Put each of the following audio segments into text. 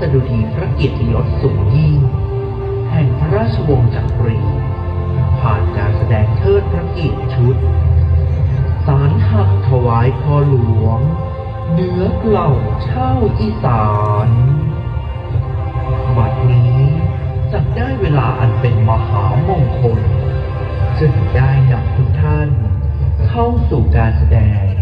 ษดุดีพระเกียรติยศสูงยิ่งแห่งพระราชวงศ์จักรี ผ่านการแสดงเทิดพระเกียรติชุด สารหักถวายพ่อหลวง เนื้อเกล่าเช่าอีสานบัดนี้จักได้เวลาอันเป็นมหามงคลจึงได้นำทุกท่าน เข้าสู่การแสดง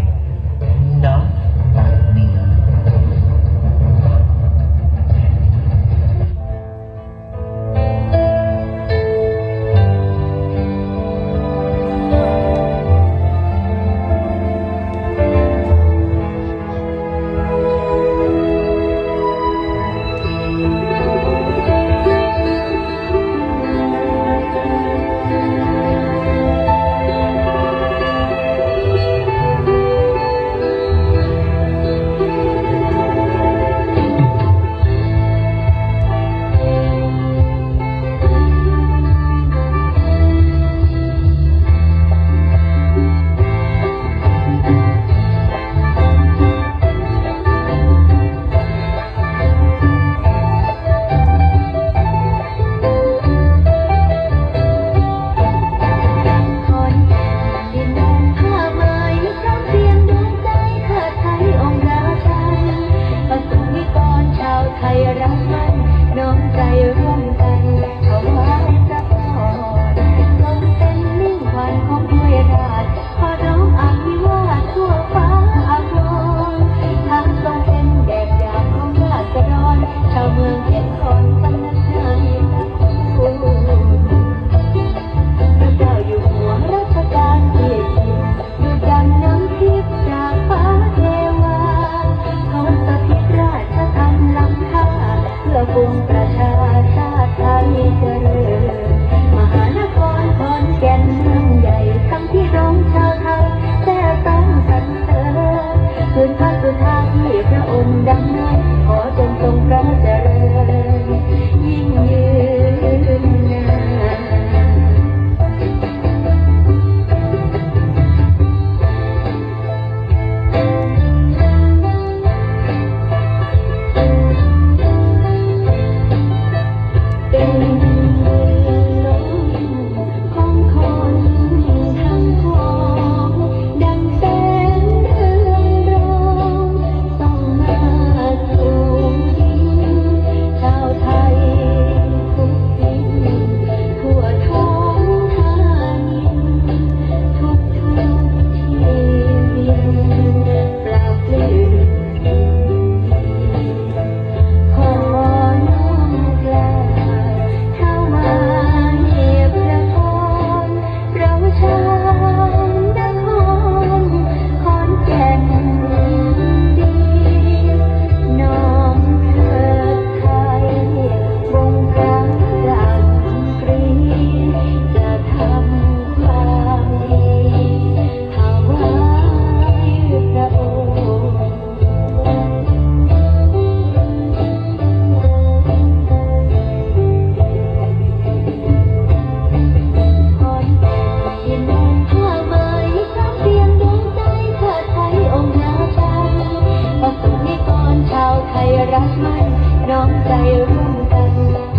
รักมันน้องใจรู้กัน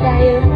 加油